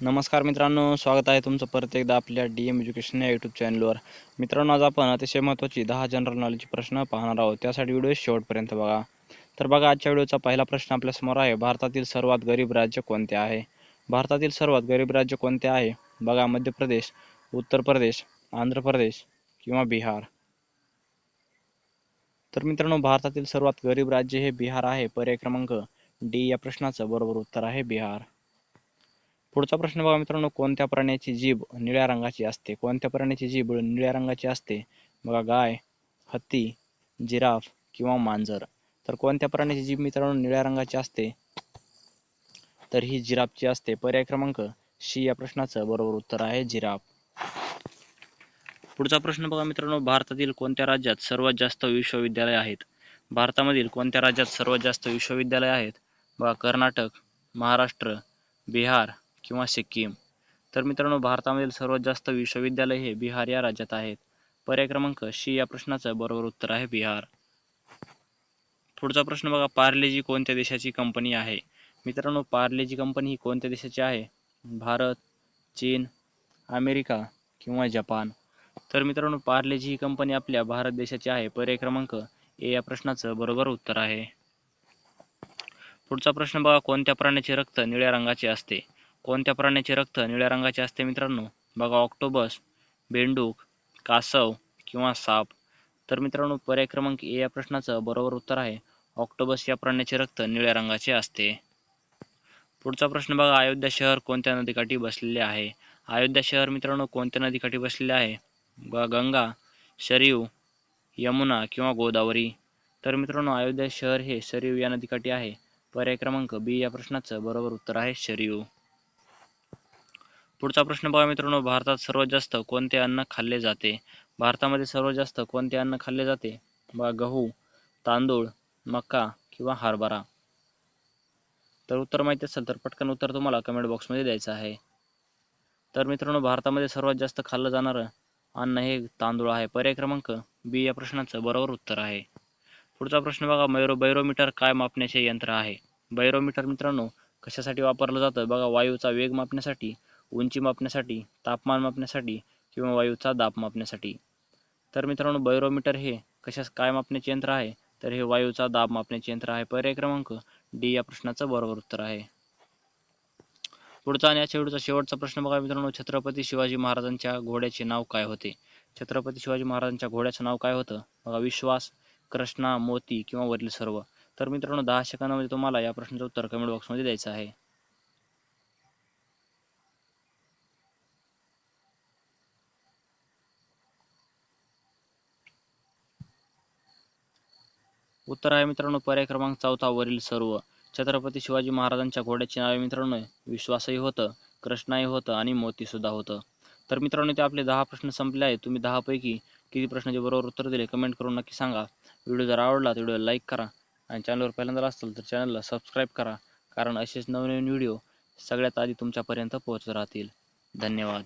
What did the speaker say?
नमस्कार मित्रांनो स्वागत आहे तुमचं परत एकदा आपल्या डी एम एज्युकेशन या यूट्यूब चॅनलवर मित्रांनो आज आपण अतिशय महत्त्वाची दहा जनरल नॉलेजचे प्रश्न पाहणार आहोत. त्यासाठी व्हिडिओ शेवटपर्यंत बघा. तर बघा आजच्या व्हिडिओचा पहिला प्रश्न आपल्यासमोर आहे भारतातील सर्वात गरीब राज्य कोणते आहे? भारतातील सर्वात गरीब राज्य कोणते आहे? बघा मध्य प्रदेश उत्तर प्रदेश आंध्र प्रदेश किंवा बिहार. तर मित्रांनो भारतातील सर्वात गरीब राज्य हे बिहार आहे. पर्याय क्रमांक डी या प्रश्नाचं बरोबर उत्तर आहे बिहार. पुढचा प्रश्न बघा मित्रांनो कोणत्या प्राण्याची जीभ निळ्या रंगाची असते? कोणत्या प्राण्याची जीभ निळ्या रंगाची असते? बघा गाय हत्ती जिराफ किंवा मांजर. तर कोणत्या प्राण्याची जीभ मित्रांनो निळ्या रंगाची असते? तर ही जिराफची असते. पर्याय क्रमांक शी या प्रश्नाचं बरोबर उत्तर आहे जिराफ. पुढचा प्रश्न बघा मित्रांनो भारतातील कोणत्या राज्यात सर्वात जास्त विश्वविद्यालय आहेत? भारतामधील कोणत्या राज्यात सर्वात जास्त विश्वविद्यालय आहेत? बघा कर्नाटक महाराष्ट्र बिहार किंवा सिक्कीम. तर मित्रांनो भारतामधील सर्वात जास्त विश्वविद्यालय हे बिहार या राज्यात आहेत. पर्याय क्रमांक शी या प्रश्नाचं बरोबर उत्तर आहे बिहार. पुढचा प्रश्न बघा पार्लेजी कोणत्या देशाची कंपनी आहे? मित्रांनो पार्लेजी कंपनी ही कोणत्या देशाची आहे? भारत चीन अमेरिका किंवा जपान. तर मित्रांनो पार्लेजी ही कंपनी आपल्या भारत देशाची आहे. पर्याय क्रमांक ए या प्रश्नाचं बरोबर उत्तर आहे. पुढचा प्रश्न बघा कोणत्या प्राण्याचे रक्त निळ्या रंगाचे असते? कोणत्या प्राण्याचे रक्त निळ्या रंगाचे असते मित्रांनो? बघा ऑक्टोबस बेंडूक कासव किंवा साप. तर मित्रांनो पर्याय क्रमांक ए या प्रश्नाचं बरोबर उत्तर आहे ऑक्टोबस या प्राण्याचे रक्त निळ्या रंगाचे असते. पुढचा प्रश्न बघा अयोध्या शहर कोणत्या नदीकाठी बसलेले आहे? अयोध्या शहर मित्रांनो कोणत्या नदीकाठी बसलेले आहे? गंगा शरीव यमुना किंवा गोदावरी. तर मित्रांनो अयोध्या शहर हे शरीव या नदीकाठी आहे. पर्याय क्रमांक बी या प्रश्नाचं बरोबर उत्तर आहे शरीव पुढचा प्रश्न बघा मित्रांनो भारतात सर्वात जास्त कोणते अन्न खाल्ले जाते? भारतामध्ये सर्वात जास्त कोणते अन्न खाल्ले जाते? बघा गहू तांदूळ मका किंवा हरभरा. तर उत्तर माहिती असेल तर पटकन उत्तर तुम्हाला कमेंट बॉक्समध्ये द्यायचं आहे. तर मित्रांनो भारतामध्ये सर्वात जास्त खाल्लं जाणारं अन्न हे तांदूळ आहे. पर्याय क्रमांक बी या प्रश्नाचं बरोबर उत्तर आहे. पुढचा प्रश्न बघा मैरो बैरोमीटर काय मापण्याचे यंत्र आहे? बैरोमीटर मित्रांनो कशासाठी वापरलं जातं? बघा वायूचा वेग मापण्यासाठी उंची मापण्यासाठी तापमान मापण्यासाठी किंवा वायूचा दाब मापण्यासाठी. तर मित्रांनो बैरोमीटर हे कशास काय मापण्याचे यंत्र आहे? तर हे वायूचा दाब मापण्याचे यंत्र आहे. पर्याय क्रमांक डी या प्रश्नाचं बरोबर उत्तर आहे. पुढचा आणि या शेवटचा शेवटचा प्रश्न बघा मित्रांनो. छत्रपती शिवाजी महाराजांच्या घोड्याचे नाव काय होते? छत्रपती शिवाजी महाराजांच्या घोड्याचं नाव काय होतं? बघा विश्वास कृष्णा मोती किंवा वरील सर्व. तर मित्रांनो दहा सेकंदामध्ये तुम्हाला या प्रश्नाचं उत्तर कमेंट बॉक्समध्ये द्यायचं आहे. उत्तर आहे मित्रांनो पर्याय क्रमांक चौथा वरील सर्व. छत्रपती शिवाजी महाराजांच्या घोड्याची नावे मित्रांनो विश्वासही होतं कृष्णाही होतं आणि मोती सुद्धा होतं. तर मित्रांनो ते आपले दहा प्रश्न संपले आहेत. तुम्ही दहा पैकी किती प्रश्नाचे बरोबर उत्तर दिले कमेंट करून नक्की सांगा. व्हिडिओ जर आवडला तर व्हिडिओ लाईक करा. आणि चॅनलवर पहिल्यांदा असेल तर चॅनलला सबस्क्राईब करा. कारण असेच नवनवीन व्हिडिओ सगळ्यात आधी तुमच्यापर्यंत पोहोचत राहतील. धन्यवाद.